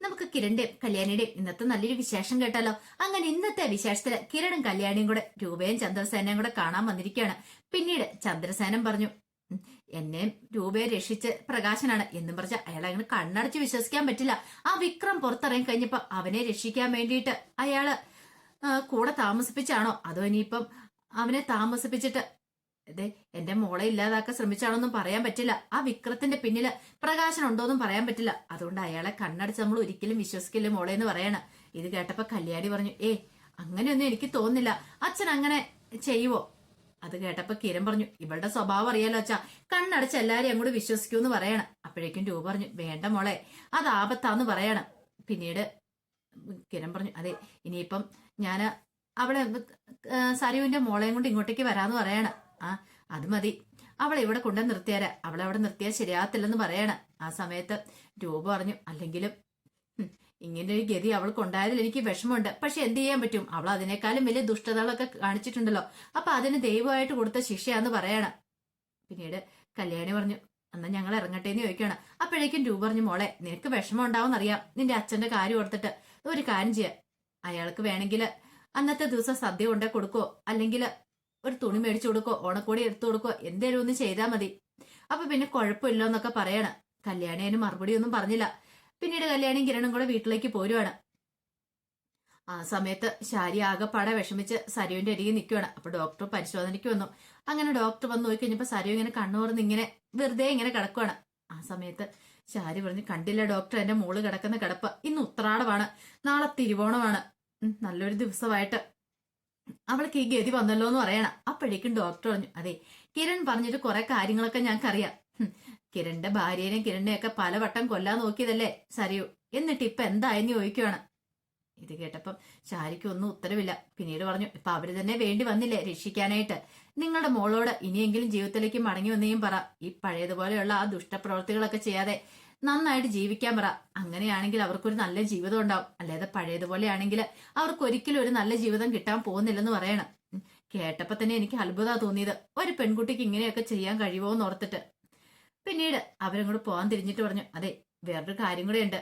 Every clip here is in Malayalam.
നമുക്ക് കിരണിന്റെയും കല്യാണിയുടെയും ഇന്നത്തെ നല്ലൊരു വിശേഷം കേട്ടാലോ? അങ്ങനെ ഇന്നത്തെ വിശേഷത്തിൽ കിരണും കല്യാണിയും കൂടെ രൂപയും ചന്ദ്രസേനയും കൂടെ കാണാൻ വന്നിരിക്കുകയാണ്. പിന്നീട് ചന്ദ്രസേനൻ പറഞ്ഞു "ഉം, എന്നെയും രൂപയെ രക്ഷിച്ച് പ്രകാശനാണ് എന്നും പറഞ്ഞ അയാൾ അങ്ങനെ കണ്ണടച്ച് വിശ്വസിക്കാൻ പറ്റില്ല. ആ വിക്രം പുറത്തിറങ്ങി കഴിഞ്ഞപ്പോ അവനെ രക്ഷിക്കാൻ വേണ്ടിയിട്ട് അയാൾ കൂടെ താമസിപ്പിച്ചാണോ? അതോ ഇനിയിപ്പം അവനെ താമസിപ്പിച്ചിട്ട് അതെ എന്റെ മോളെ ഇല്ലാതാക്കാൻ ശ്രമിച്ചാണോന്നും പറയാൻ പറ്റില്ല. ആ വിക്രത്തിന്റെ പിന്നിൽ പ്രകാശൻ ഉണ്ടോന്നും പറയാൻ പറ്റില്ല. അതുകൊണ്ട് അയാളെ കണ്ണടച്ച് നമ്മൾ ഒരിക്കലും വിശ്വസിക്കില്ല മോളെ എന്ന് പറയണ. ഇത് കേട്ടപ്പോ കല്യാണി പറഞ്ഞു ഏ അങ്ങനെയൊന്നും എനിക്ക് തോന്നുന്നില്ല. അച്ഛൻ അങ്ങനെ ചെയ്യുവോ? അത് കേട്ടപ്പോ കിരൺ പറഞ്ഞു ഇവളുടെ സ്വഭാവം അറിയാലോ അച്ഛാ. കണ്ണടച്ച് എല്ലാരെയും അങ്ങോട്ട് വിശ്വസിക്കൂന്ന് പറയണം. അപ്പോഴേക്കും രൂപ പറഞ്ഞു വേണ്ട മോളെ അത് ആപത്താന്ന് പറയണം. പിന്നീട് കിരൺ പറഞ്ഞു അതെ ഇനിയിപ്പം ഞാൻ അവളെ സരുവിന്റെ മോളെയും കൊണ്ട് ഇങ്ങോട്ടേക്ക് വരാന്ന് പറയണം. ആ അത് മതി. അവൾ ഇവിടെ കൊണ്ടു നിർത്തിയാരാ. അവൾ അവിടെ നിർത്തിയാൽ ശരിയാകത്തില്ലെന്ന് പറയണ. ആ സമയത്ത് രൂപ പറഞ്ഞു അല്ലെങ്കിലും ഇങ്ങനെ ഒരു ഗതി അവൾക്കുണ്ടായതിൽ എനിക്ക് വിഷമമുണ്ട്. പക്ഷെ എന്ത് ചെയ്യാൻ പറ്റും? അവൾ അതിനേക്കാളും വലിയ ദുഷ്ടതകളൊക്കെ കാണിച്ചിട്ടുണ്ടല്ലോ. അപ്പൊ അതിന് ദൈവമായിട്ട് കൊടുത്ത ശിക്ഷയാന്ന് പറയണം. പിന്നീട് കല്യാണി പറഞ്ഞു എന്നാ ഞങ്ങൾ ഇറങ്ങട്ടെ എന്ന് ചോദിക്കുകയാണ്. അപ്പോഴേക്കും രൂപ പറഞ്ഞു മോളെ നിനക്ക് വിഷമം ഉണ്ടാവും അറിയാം നിന്റെ അച്ഛന്റെ കാര്യം ഓർത്തിട്ട് ഒരു കാര്യം ചെയ്യാം. അയാൾക്ക് വേണമെങ്കിൽ അന്നത്തെ ദിവസം സദ്യ കൊണ്ടേ കൊടുക്കോ അല്ലെങ്കിൽ ഒരു തുണി മേടിച്ചു കൊടുക്കോ ഓണക്കോടി എടുത്തു കൊടുക്കോ എന്തേലും ഒന്ന് ചെയ്താൽ മതി. അപ്പൊ പിന്നെ കുഴപ്പമില്ല എന്നൊക്കെ പറയണം. കല്യാണി അതിന് മറുപടി ഒന്നും പറഞ്ഞില്ല. പിന്നീട് കല്യാണിയും കിരണും കൂടെ വീട്ടിലേക്ക് പോരുവാണ്. ആ സമയത്ത് ശാരി ആകെപ്പാടെ വിഷമിച്ച് സരുവിന്റെ അരികെ നിൽക്കുവാണ് അപ്പൊ ഡോക്ടർ പരിശോധനയ്ക്ക് വന്നു. അങ്ങനെ ഡോക്ടർ വന്ന് നോക്കി കഴിഞ്ഞപ്പോ സരു ഇങ്ങനെ കണ്ണൂർന്ന് ഇങ്ങനെ വെറുതെ ഇങ്ങനെ കിടക്കുവാണ്. ആ സമയത്ത് ശാരി പറഞ്ഞു കണ്ടില്ല ഡോക്ടർ എന്റെ മോൾ കിടക്കുന്ന കിടപ്പ്. ഇന്ന് ഉത്രാടമാണ്. നാളെ തിരുവോണമാണ്. നല്ലൊരു ദിവസമായിട്ട്. അവൾക്ക് ഈ ഗതി വന്നല്ലോ എന്ന് പറയണം. അപ്പോഴേക്കും ഡോക്ടർ പറഞ്ഞു അതെ കിരൺ പറഞ്ഞിട്ട് കുറെ കാര്യങ്ങളൊക്കെ ഞങ്ങൾക്കറിയാം. കിരണിന്റെ ഭാര്യനെയും കിരണിനെയൊക്കെ പലവട്ടം കൊല്ലാൻ നോക്കിയതല്ലേ സരിയു? എന്നിട്ട് ഇപ്പൊ എന്തായെന്ന് ചോദിക്കുവാണ്. ഇത് കേട്ടപ്പം ശാരിക്ക് ഒന്നും ഉത്തരവില്ല. പിന്നീട് പറഞ്ഞു ഇപ്പൊ അവർ തന്നെ വേണ്ടി വന്നില്ലേ രക്ഷിക്കാനായിട്ട്? നിങ്ങളുടെ മോളോട് ഇനിയെങ്കിലും ജീവിതത്തിലേക്ക് മടങ്ങി വന്നെയും പറ. ഈ പഴയതുപോലെയുള്ള ആ ദുഷ്ടപ്രവൃത്തികളൊക്കെ ചെയ്യാതെ നന്നായിട്ട് ജീവിക്കാൻ പറ. അങ്ങനെയാണെങ്കിൽ അവർക്കൊരു നല്ല ജീവിതം ഉണ്ടാവും. അല്ലാതെ പഴയതുപോലെ ആണെങ്കിൽ അവർക്ക് ഒരിക്കലും ഒരു നല്ല ജീവിതം കിട്ടാൻ പോകുന്നില്ലെന്ന് പറയണം. ഉം. കേട്ടപ്പോ തന്നെ എനിക്ക് അത്ഭുത തോന്നിയത്. ഒരു പെൺകുട്ടിക്ക് ഇങ്ങനെയൊക്കെ ചെയ്യാൻ കഴിയുമോ എന്ന് ഓർത്തിട്ട്. പിന്നീട് അവരങ്ങോട്ട് പോകാൻ തിരിഞ്ഞിട്ട് പറഞ്ഞു അതെ വേറൊരു കാര്യം കൂടെ ഉണ്ട്.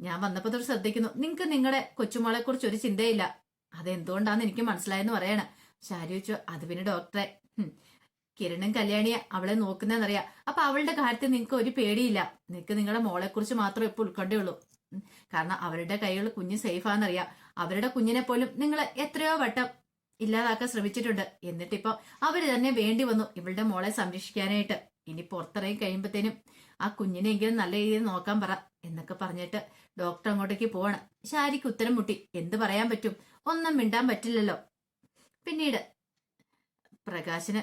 ഞാൻ വന്നപ്പോ തൊട്ട് ശ്രദ്ധിക്കുന്നു. നിങ്ങൾക്ക് നിങ്ങളുടെ കൊച്ചുമോളെ കുറിച്ച് ഒരു ചിന്തയില്ല. അതെന്തുകൊണ്ടാന്ന് എനിക്ക് മനസ്സിലായെന്ന് പറയണം. ശാരി വെച്ചു അത് പിന്നെ ഡോക്ടറെ. കിരണും കല്യാണിയെ അവളെ നോക്കുന്നതെന്നറിയാം. അപ്പൊ അവളുടെ കാര്യത്തിൽ നിങ്ങൾക്ക് ഒരു പേടിയില്ല. നിങ്ങൾക്ക് നിങ്ങളുടെ മോളെ കുറിച്ച് മാത്രമേ ഇപ്പോൾ ഉൾക്കൊണ്ടേയുള്ളൂ ഉം, കാരണം അവരുടെ കൈകൾ കുഞ്ഞ് സേഫാന്നറിയാം അവരുടെ കുഞ്ഞിനെ പോലും നിങ്ങൾ എത്രയോ വട്ടം ഇല്ലാതാക്കാൻ ശ്രമിച്ചിട്ടുണ്ട്. എന്നിട്ടിപ്പോ അവർ തന്നെ വേണ്ടി വന്നു ഇവളുടെ മോളെ സംരക്ഷിക്കാനായിട്ട്. ഇനി പുറത്തിറങ്ങി കഴിയുമ്പത്തേനും ആ കുഞ്ഞിനെങ്കിലും നല്ല രീതിയിൽ നോക്കാൻ പറ എന്നൊക്കെ പറഞ്ഞിട്ട് ഡോക്ടർ അങ്ങോട്ടേക്ക് പോവാണ്. ശാരിക്ക് ഉത്തരം മുട്ടി. എന്ത് പറയാൻ പറ്റും? ഒന്നും മിണ്ടാൻ പറ്റില്ലല്ലോ. പിന്നീട് പ്രകാശിന്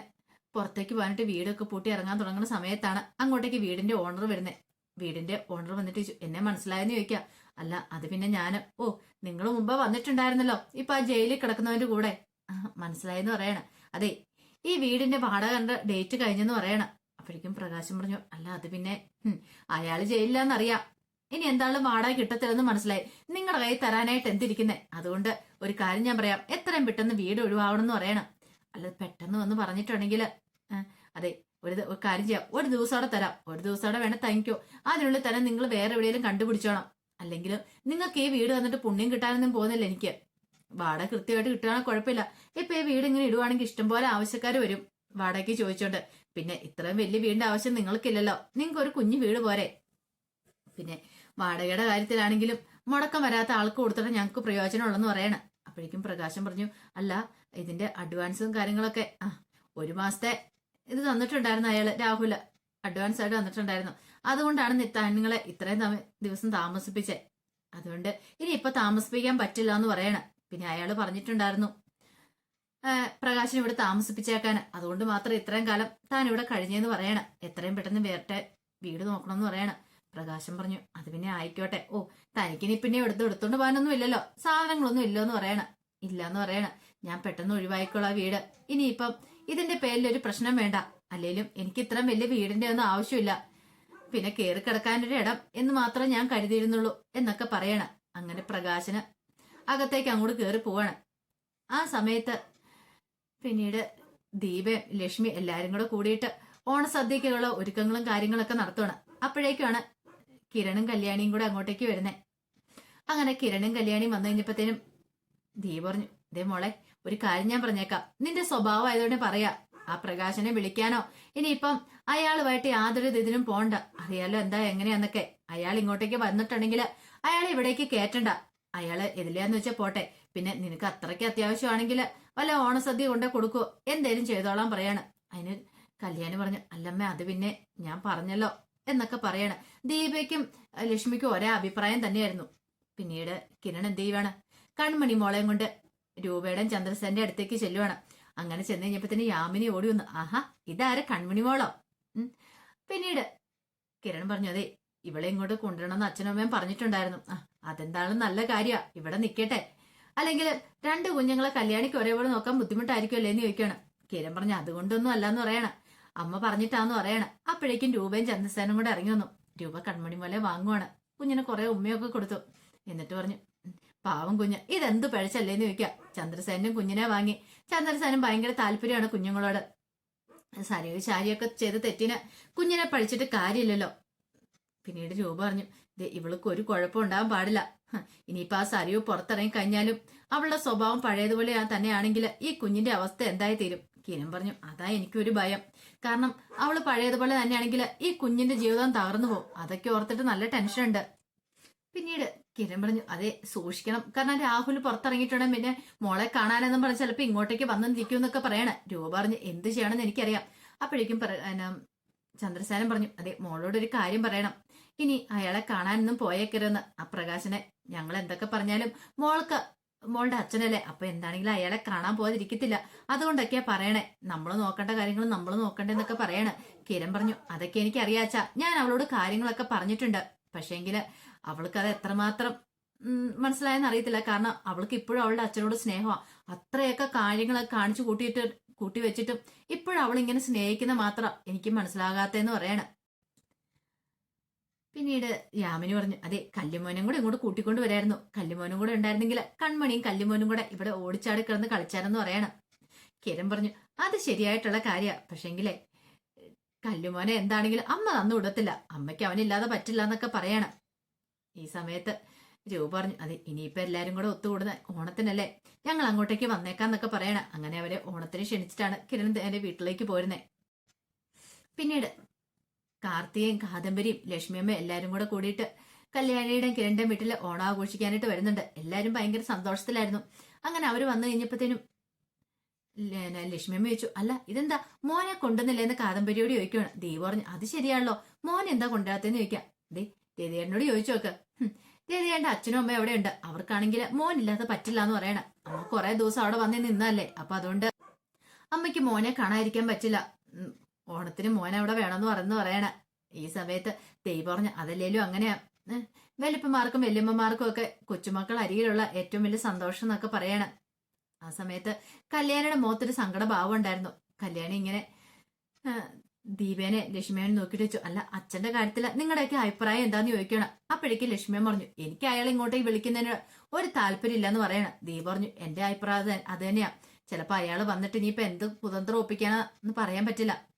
പുറത്തേക്ക് പോകാനിട്ട് വീടൊക്കെ പൂട്ടി ഇറങ്ങാൻ തുടങ്ങുന്ന സമയത്താണ് അങ്ങോട്ടേക്ക് വീടിന്റെ ഓണർ വരുന്നത് വീടിന്റെ ഓണർ വന്നിട്ട് എന്നെ മനസ്സിലായെന്ന് ചോദിക്കാം. അല്ല അത് പിന്നെ ഞാൻ ഓ നിങ്ങൾ മുമ്പ് വന്നിട്ടുണ്ടായിരുന്നല്ലോ. ഇപ്പൊ ആ ജയിലിൽ കിടക്കുന്നവന്റെ കൂടെ. മനസ്സിലായെന്ന് പറയണ. അതെ ഈ വീടിന്റെ വാടക കണ്ട ഡേറ്റ് കഴിഞ്ഞെന്ന് പറയണ. അപ്പോഴേക്കും പ്രകാശം പറഞ്ഞു അല്ല അത് പിന്നെ അയാൾ ജയിലില്ലാന്നറിയാം ഇനി എന്താണ് വാടക കിട്ടത്തില്ലെന്ന് മനസ്സിലായി. നിങ്ങളുടെ കൈ തരാനായിട്ട് എന്തിരിക്കുന്നേ? അതുകൊണ്ട് ഒരു കാര്യം ഞാൻ പറയാം. എത്രയും പെട്ടെന്ന് വീട് ഒഴിവാവണം എന്ന് പറയണം. അല്ല പെട്ടെന്ന് വന്ന് പറഞ്ഞിട്ടുണ്ടെങ്കിൽ അതെ ഒരു ഒരു കാര്യം ചെയ്യാം. ഒരു ദിവസം അവിടെ തരാം. ഒരു ദിവസം അവിടെ വേണേ തനിക്കോ അതിനുള്ളിൽ തന്നെ നിങ്ങൾ വേറെ എവിടെയെങ്കിലും കണ്ടുപിടിച്ചോണം. അല്ലെങ്കിൽ നിങ്ങൾക്ക് ഈ വീട് വന്നിട്ട് പുണ്യം കിട്ടാനൊന്നും പോകുന്നില്ല എനിക്ക്. വാടക കൃത്യമായിട്ട് കിട്ടുകയാണെങ്കിൽ കുഴപ്പമില്ല. ഇപ്പൊ ഈ വീട് ഇങ്ങനെ ഇടുവാണെങ്കിൽ ഇഷ്ടംപോലെ ആവശ്യക്കാർ വരും. വാടകയ്ക്ക് ചോദിച്ചോണ്ട്. പിന്നെ ഇത്രയും വലിയ വീടിന്റെ ആവശ്യം നിങ്ങൾക്കില്ലല്ലോ. നിങ്ങൾക്ക് ഒരു കുഞ്ഞു വീട് പോരെ. പിന്നെ വാടകയുടെ കാര്യത്തിലാണെങ്കിലും മുടക്കം വരാത്ത ആൾക്ക് കൊടുത്തിട്ട് ഞങ്ങൾക്ക് പ്രയോജനമുള്ളെന്ന് പറയണം. അപ്പോഴേക്കും പ്രകാശം പറഞ്ഞു അല്ല ഇതിന്റെ അഡ്വാൻസും കാര്യങ്ങളൊക്കെ. ആ ഒരു മാസത്തെ ഇത് തന്നിട്ടുണ്ടായിരുന്നു അയാൾ രാഹുൽ. അഡ്വാൻസ് ആയിട്ട് തന്നിട്ടുണ്ടായിരുന്നു. അതുകൊണ്ടാണ് നിങ്ങളെ ഇത്രയും ദിവസം താമസിപ്പിച്ചെ. അതുകൊണ്ട് ഇനി ഇപ്പൊ താമസിപ്പിക്കാൻ പറ്റില്ല എന്ന് പറയണം. പിന്നെ അയാൾ പറഞ്ഞിട്ടുണ്ടായിരുന്നു പ്രകാശിനെ ഇവിടെ താമസിപ്പിച്ചേക്കാൻ അതുകൊണ്ട് മാത്രം ഇത്രയും കാലം താൻ ഇവിടെ കഴിഞ്ഞെന്ന് പറയണം. എത്രയും പെട്ടെന്ന് വേറെ വീട് നോക്കണമെന്ന് പറയണം. പ്രകാശം പറഞ്ഞു അത് പിന്നെ ആയിക്കോട്ടെ. ഓ തനിക്കിനി പിന്നെ എടുത്ത് എടുത്തോണ്ട് പോകാനൊന്നും ഇല്ലല്ലോ. സാധനങ്ങളൊന്നും ഇല്ലെന്ന് പറയണം. ഇല്ലാന്ന് പറയണം. ഞാൻ പെട്ടെന്ന് ഒഴിവായിക്കോളാം വീട്. ഇനിയിപ്പം ഇതിന്റെ പേരിൽ ഒരു പ്രശ്നം വേണ്ട. അല്ലെങ്കിലും എനിക്ക് ഇത്രയും വലിയ വീടിന്റെ ഒന്നും ആവശ്യമില്ല. പിന്നെ കയറി കിടക്കാനൊരു ഇടം എന്ന് മാത്രം ഞാൻ കരുതിയിരുന്നുള്ളൂ എന്നൊക്കെ പറയണം. അങ്ങനെ പ്രകാശന് അകത്തേക്ക് അങ്ങോട്ട് കയറി പോവാണ്. ആ സമയത്ത് പിന്നീട് ദീപയും ലക്ഷ്മി എല്ലാരും കൂടെ കൂടിയിട്ട് ഓണസദ്യക്കുള്ള ഒരുക്കങ്ങളും കാര്യങ്ങളൊക്കെ നടത്തുകയാണ് അപ്പോഴേക്കാണ് കിരണും കല്യാണിയും കൂടെ അങ്ങോട്ടേക്ക് വരുന്നത് അങ്ങനെ കിരണും കല്യാണിയും വന്നു കഴിഞ്ഞപ്പോഴത്തേനും ദീപ പറഞ്ഞു ദേ മോളെ ഒരു കാര്യം ഞാൻ പറഞ്ഞേക്കാം. നിന്റെ സ്വഭാവം ആയതുകൊണ്ട് പറയാ. ആ പ്രകാശനെ വിളിക്കാനോ? ഇനിയിപ്പം അയാളുമായിട്ട് യാതൊരു ഇതിനും പോണ്ട. അറിയാലോ എന്താ എങ്ങനെയാന്നൊക്കെ. അയാൾ ഇങ്ങോട്ടേക്ക് വന്നിട്ടുണ്ടെങ്കിൽ അയാൾ ഇവിടേക്ക് കേറ്റണ്ട. അയാൾ എതിലെയാന്ന് വെച്ചാൽ പോട്ടെ. പിന്നെ നിനക്ക് അത്രയ്ക്ക് അത്യാവശ്യമാണെങ്കിൽ വല്ല ഓണസദ്യ കൊണ്ടേ കൊടുക്കോ. എന്തേലും ചെയ്തോളാൻ പറയാണ്. അതിന് കല്യാണി പറഞ്ഞു അല്ലമ്മ അത് പിന്നെ ഞാൻ പറഞ്ഞല്ലോ എന്നൊക്കെ പറയാണ്. ദീപയ്ക്കും ലക്ഷ്മിക്കും ഒരേ അഭിപ്രായം തന്നെയായിരുന്നു. പിന്നീട് കിരൺ എന്ത് ചെയ്യുവാണ്? കൺമണി മോളെയും കൊണ്ട് രൂപയുടെ ചന്ദ്രസേന്റെ അടുത്തേക്ക് ചെല്ലുവാണ്. അങ്ങനെ ചെന്ന് കഴിഞ്ഞപ്പത്തിന് യാമിനി ഓടി വന്നു. ആഹാ ഇതാരെ കൺമണി മോളോ പിന്നീട് കിരൺ പറഞ്ഞു അതെ ഇവളെ ഇങ്ങോട്ട് കൊണ്ടുവരണമെന്ന് അച്ഛനും അമ്മയും പറഞ്ഞിട്ടുണ്ടായിരുന്നു. ആ അതെന്താണെന്ന് നല്ല കാര്യമാ ഇവിടെ നിക്കട്ടെ. അല്ലെങ്കിൽ രണ്ട് കുഞ്ഞുങ്ങളെ കല്യാണിക്ക് ഒരേപോലെ നോക്കാൻ ബുദ്ധിമുട്ടായിരിക്കുമല്ലേ എന്ന് ചോദിക്കുകയാണ്. കിരൺ പറഞ്ഞു അതുകൊണ്ടൊന്നും അല്ലാന്ന് പറയണം. അമ്മ പറഞ്ഞിട്ടാന്ന് പറയണം. അപ്പോഴേക്കും രൂപയും ചന്ദ്രസേനും കൂടെ ഇറങ്ങി വന്നു. രൂപ കൺമണി പോലെ വാങ്ങുവാണ്. കുഞ്ഞിന് കുറെ ഉമ്മയൊക്കെ കൊടുത്തു. എന്നിട്ട് പറഞ്ഞു "ഉം, പാവം കുഞ്ഞ്. ഇതെന്ത് പഴച്ചല്ലേന്ന് ചോദിക്കുക ചന്ദ്രസേനും കുഞ്ഞിനെ വാങ്ങി. ചന്ദ്രസേനും ഭയങ്കര താല്പര്യമാണ് കുഞ്ഞുങ്ങളോട്. സരിയും ശാരിയൊക്കെ ചെയ്ത് തെറ്റിന് കുഞ്ഞിനെ പഴിച്ചിട്ട് കാര്യമില്ലല്ലോ. പിന്നീട് രൂപ പറഞ്ഞു "ദേ, ഇവൾക്ക് ഒരു കുഴപ്പം ഉണ്ടാവാൻ പാടില്ല. ഹ്, ഇനിയിപ്പോ ആ സരിയു പുറത്തിറങ്ങി കഴിഞ്ഞാലും അവളുടെ സ്വഭാവം പഴയതുപോലെ തന്നെയാണെങ്കിൽ ഈ കുഞ്ഞിന്റെ അവസ്ഥ എന്തായി തീരും കിരൺ പറഞ്ഞു അതാ എനിക്കൊരു ഭയം. കാരണം അവൾ പഴയതുപോലെ തന്നെയാണെങ്കിൽ ഈ കുഞ്ഞിന്റെ ജീവിതം തകർന്നു പോകും. അതൊക്കെ ഓർത്തിട്ട് നല്ല ടെൻഷൻ ഉണ്ട് പിന്നീട് കിരൺ പറഞ്ഞു അതെ സൂക്ഷിക്കണം. കാരണം രാഹുൽ പുറത്തിറങ്ങിയിട്ടുണ്ടെങ്കിൽ പിന്നെ മോളെ കാണാനെന്നും പറഞ്ഞ് ചിലപ്പോൾ ഇങ്ങോട്ടേക്ക് വന്നു നിൽക്കും എന്നൊക്കെ പറയണേ. രൂപ പറഞ്ഞു എന്ത് ചെയ്യണമെന്ന് എനിക്കറിയാം. അപ്പോഴേക്കും എന്നാ, പറഞ്ഞു അതെ മോളോട് ഒരു കാര്യം പറയണം. ഇനി അയാളെ കാണാനൊന്നും പോയേക്കരുതെന്ന്. ആ പ്രകാശനെ ഞങ്ങൾ എന്തൊക്കെ പറഞ്ഞാലും മോൾക്ക് മോളുടെ അച്ഛനല്ലേ അപ്പൊ എന്താണെങ്കിലും അയാളെ കാണാൻ പോകാതിരിക്കത്തില്ല. അതുകൊണ്ടൊക്കെയാ പറയണേ. നമ്മൾ നോക്കേണ്ട കാര്യങ്ങൾ നമ്മൾ നോക്കണ്ടെന്നൊക്കെ പറയണേ. കിരൺ പറഞ്ഞു അതൊക്കെ എനിക്ക് അറിയാച്ചാ ഞാൻ അവളോട് കാര്യങ്ങളൊക്കെ പറഞ്ഞിട്ടുണ്ട്. പക്ഷേങ്കിൽ അവൾക്ക് അത് എത്രമാത്രം മനസ്സിലായെന്ന് അറിയത്തില്ല. കാരണം അവൾക്ക് ഇപ്പോഴും അവളുടെ അച്ഛനോട് സ്നേഹമാണ് അത്രയൊക്കെ കാര്യങ്ങളൊക്കെ കാണിച്ചു കൂട്ടിയിട്ട് കൂട്ടി വെച്ചിട്ടും ഇപ്പോഴും അവൾ ഇങ്ങനെ സ്നേഹിക്കുന്ന മാത്രം എനിക്ക് മനസ്സിലാകാത്തെന്ന് പറയണ. പിന്നീട് യാമിനി പറഞ്ഞു അതെ കല്ലുമോനും കൂടെ ഇങ്ങോട്ട് കൂട്ടിക്കൊണ്ട് വരായിരുന്നു. കല്ലുമോനും കൂടെ ഉണ്ടായിരുന്നെങ്കിൽ കൺമണിയും കല്ലുമോനും കൂടെ ഇവിടെ ഓടിച്ചാടി കിടന്ന് കളിച്ചാരെന്ന് പറയണം. കിരൺ പറഞ്ഞു അത് ശരിയായിട്ടുള്ള കാര്യ. പക്ഷെങ്കിലേ കല്ലുമോനെ എന്താണെങ്കിലും അമ്മ തന്നു വിടത്തില്ല. അമ്മയ്ക്ക് അവനില്ലാതെ പറ്റില്ല എന്നൊക്കെ പറയണം. ഈ സമയത്ത് ജോ പറഞ്ഞു അതെ ഇനിയിപ്പോ എല്ലാരും കൂടെ ഒത്തുകൂടുന്ന ഓണത്തിനല്ലേ? ഞങ്ങൾ അങ്ങോട്ടേക്ക് വന്നേക്കാന്നൊക്കെ പറയണ. അങ്ങനെ അവരെ ഓണത്തിന് ക്ഷണിച്ചിട്ടാണ് കിരൺ എന്റെ വീട്ടിലേക്ക് പോരുന്നേ. പിന്നീട് കാർത്തികയും കാദംബരിയും ലക്ഷ്മിയമ്മ എല്ലാരും കൂടെ കൂടിയിട്ട് കല്യാണിയുടെയും കിരണിന്റെയും വീട്ടിൽ ഓണം ആഘോഷിക്കാനായിട്ട് വരുന്നുണ്ട്. എല്ലാരും ഭയങ്കര സന്തോഷത്തിലായിരുന്നു. അങ്ങനെ അവർ വന്നു കഴിഞ്ഞപ്പോഴത്തേനും ലക്ഷ്മിയമ്മ ചോദിച്ചു അല്ല ഇതെന്താ? മോനെ കൊണ്ടുവന്നില്ലേന്ന് കാദംബരിയോട് ചോദിക്കുകയാണ് ദീപ പറഞ്ഞു അത് ശരിയാണല്ലോ. മോൻ എന്താ കൊണ്ടുവരാത്തെന്ന് ചോദിക്കാം. ദേ രതിയേട്ടനോട് ചോദിച്ചു നോക്ക്. ഹും, രതിയേട്ടന്റെ അച്ഛനും അമ്മയും എവിടെയുണ്ട്? അവർക്കാണെങ്കിൽ മോനില്ലാതെ പറ്റില്ല എന്ന് പറയണ. അമ്മ കുറെ ദിവസം അവിടെ വന്നേ നിന്നല്ലേ അപ്പൊ അതുകൊണ്ട് അമ്മയ്ക്ക് മോനെ കാണാതിരിക്കാൻ പറ്റില്ല. ഓണത്തിന് മോനെ അവിടെ വേണമെന്ന് പറയുന്നു പറയണ. ഈ സമയത്ത് തെയ് പറഞ്ഞ അതല്ലേലും അങ്ങനെയാ. വലിപ്പന്മാർക്കും വല്യമ്മമാർക്കും ഒക്കെ കൊച്ചുമക്കൾ അരികിലുള്ള ഏറ്റവും വലിയ സന്തോഷം എന്നൊക്കെ പറയണ. ആ സമയത്ത് കല്യാണിയുടെ മുഖത്തൊരു സങ്കട ഭാവം ഉണ്ടായിരുന്നു. കല്യാണി ഇങ്ങനെ ദീപേനെ ലക്ഷ്മിയെ നോക്കിയിട്ട് വെച്ചു. അല്ല അച്ഛന്റെ കാര്യത്തിൽ നിങ്ങളുടെയൊക്കെ അഭിപ്രായം എന്താന്ന് ചോദിക്കണം അപ്പോഴേക്ക് ലക്ഷ്മിയൻ പറഞ്ഞു എനിക്ക് അയാളെ ഇങ്ങോട്ടേക്ക് വിളിക്കുന്നതിന് ഒരു താല്പര്യം ഇല്ലെന്ന് പറയണം. ദീപ പറഞ്ഞു എന്റെ അഭിപ്രായം അത് തന്നെയാ. ചിലപ്പോ അയാൾ വന്നിട്ട് ഇനിയിപ്പോ എന്ത് കുതന്ത്രം എന്ന് പറയാൻ പറ്റില്ല.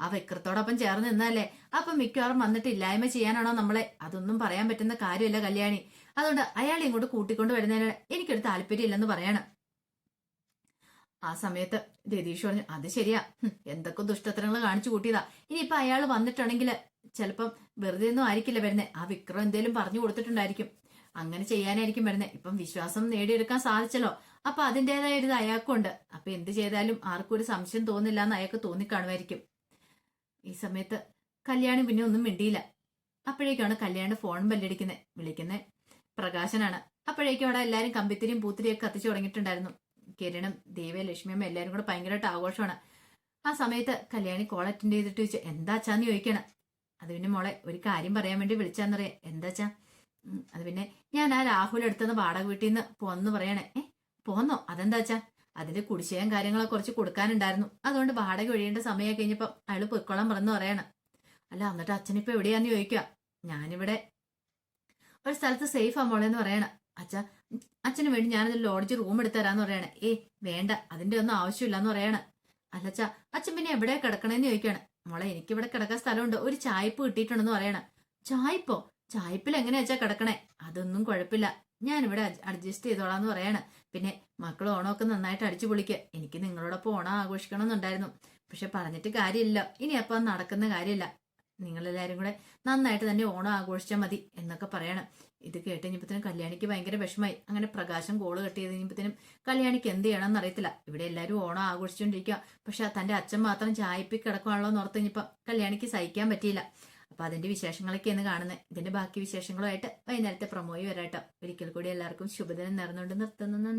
ആ വിക്രത്തോടൊപ്പം ചേർന്ന് നിന്നല്ലേ അപ്പൊ മിക്കവാറും വന്നിട്ട് ഇല്ലായ്മ ചെയ്യാനാണോ നമ്മളെ? അതൊന്നും പറയാൻ പറ്റുന്ന കാര്യമല്ല കല്യാണി. അതുകൊണ്ട് അയാൾ ഇങ്ങോട്ട് കൂട്ടിക്കൊണ്ട് വരുന്നതിന് എനിക്കൊരു താല്പര്യം ഇല്ലെന്ന് പറയണം. ആ സമയത്ത് രതീഷ് പറഞ്ഞു അത് ശരിയാ. എന്തൊക്കെ ദുഷ്ടത്തരങ്ങൾ കാണിച്ചു കൂട്ടിയതാ. ഇനിയിപ്പൊ അയാൾ വന്നിട്ടുണ്ടെങ്കിൽ ചിലപ്പം വെറുതെ ഒന്നും ആയിരിക്കില്ല വരുന്നത് ആ വിക്രം എന്തേലും പറഞ്ഞു കൊടുത്തിട്ടുണ്ടായിരിക്കും. അങ്ങനെ ചെയ്യാനായിരിക്കും വരുന്നത് ഇപ്പം വിശ്വാസം നേടിയെടുക്കാൻ സാധിച്ചല്ലോ. അപ്പൊ അതിന്റെതായ ഒരു അയാൾക്കുണ്ട്. അപ്പൊ എന്ത് ചെയ്താലും ആർക്കും ഒരു സംശയം തോന്നില്ല എന്ന് അയാൾക്ക് തോന്നിക്കാണുമായിരിക്കും. ഈ സമയത്ത് കല്യാണി പിന്നെ ഒന്നും മിണ്ടിയില്ല. അപ്പോഴേക്കാണ് കല്യാണി ഫോൺ ബല്ലടിക്കുന്നത് വിളിക്കുന്നത് പ്രകാശനാണ്. അപ്പോഴേക്കും അവിടെ എല്ലാവരും കമ്പിത്തിരിയും പൂത്തിരിയും ഒക്കെ കത്തിച്ചു തുടങ്ങിയിട്ടുണ്ടായിരുന്നു. കിരണും ദേവ ലക്ഷ്മിയമ്മ എല്ലാവരും കൂടെ ഭയങ്കരമായിട്ട് ആഘോഷമാണ്. ആ സമയത്ത് കല്യാണി കോൾ അറ്റൻഡ് ചെയ്തിട്ട് ചോദിച്ചു എന്താച്ചാന്ന് ചോദിക്കണം. അത് പിന്നെ മോളെ ഒരു കാര്യം പറയാൻ വേണ്ടി വിളിച്ചാന്നറിയാം എന്താച്ചാ അത് പിന്നെ ഞാൻ ആ രാഹുൽ എടുത്തുനിന്ന് വാടക വീട്ടിൽ നിന്ന് പോന്നു പറയണേ. ഏ പോന്നോ? അതെന്താച്ചാ അതിന്റെ കുടിശ്ശേയും കാര്യങ്ങളൊക്കെ കുറച്ച് കൊടുക്കാനുണ്ടായിരുന്നു. അതുകൊണ്ട് വാടക ഒഴിയേണ്ട സമയം കഴിഞ്ഞപ്പോൾ അയാൾ പൊയ്ക്കോളാൻ പറഞ്ഞു പറയണം. അല്ല എന്നിട്ട് അച്ഛനിപ്പോ എവിടെയാന്ന് ചോദിക്കുക ഞാനിവിടെ ഒരു സ്ഥലത്ത് സേഫ് ആ മോളെന്ന് പറയണ. അച്ഛ അച്ഛന് വേണ്ടി ഞാനതിൽ ലോഡ്ജ് റൂം എടുത്തരാന്ന് പറയാണ്. ഏ വേണ്ട അതിന്റെ ഒന്നും ആവശ്യമില്ല പറയാണ്. അല്ലച്ച അച്ഛൻ പിന്നെ എവിടെ കിടക്കണേന്ന് ചോദിക്കാണ്. മോളെ എനിക്കിവിടെ കിടക്കാൻ സ്ഥലമുണ്ട്. ഒരു ചായപ്പ് കിട്ടിയിട്ടുണ്ടെന്ന് പറയണ. ചായപ്പോ? ചായപ്പിൽ എങ്ങനെയാ അച്ഛാ കിടക്കണേ? അതൊന്നും കുഴപ്പമില്ല. ഞാനിവിടെ അഡ്ജസ്റ്റ് ചെയ്തോളാന്ന് പറയാണ്. പിന്നെ മക്കൾ ഓണമൊക്കെ നന്നായിട്ട് അടിച്ചു പൊളിക്കുക എനിക്ക് നിങ്ങളോടൊപ്പം ഓണം ആഘോഷിക്കണം എന്നുണ്ടായിരുന്നു പക്ഷെ പറഞ്ഞിട്ട് കാര്യമില്ല. ഇനി അപ്പം നടക്കുന്ന കാര്യമില്ല. നിങ്ങളെല്ലാരും കൂടെ നന്നായിട്ട് തന്നെ ഓണം ആഘോഷിച്ചാൽ മതി എന്നൊക്കെ പറയണം. ഇത് കേട്ട് കഴിഞ്ഞപ്പോഴത്തേനും കല്യാണിക്ക് ഭയങ്കര വിഷമായി അങ്ങനെ പ്രകാശം കോൾ കട്ട് കഴിഞ്ഞപ്പോഴത്തേനും കല്യാണിക്ക് എന്ത് ചെയ്യണമെന്ന് അറിയത്തില്ല. ഇവിടെ എല്ലാവരും ഓണം ആഘോഷിച്ചുകൊണ്ടിരിക്കുക പക്ഷെ തന്റെ അച്ഛൻ മാത്രം ചായപ്പി കിടക്കുവാണല്ലോ എന്ന് ഓർത്ത് കഴിഞ്ഞപ്പോൾ കല്യാണിക്ക് സഹിക്കാൻ പറ്റിയില്ല. അപ്പൊ അതിന്റെ വിശേഷങ്ങളൊക്കെയാണ് കാണുന്നത് ഇതിന്റെ ബാക്കി വിശേഷങ്ങളുമായിട്ട് വൈകുന്നേരത്തെ പ്രമോയി വരാട്ടോ. ഒരിക്കൽ കൂടി എല്ലാവർക്കും ശുഭദിനം നേർന്നുകൊണ്ട് നിർത്തുന്നു.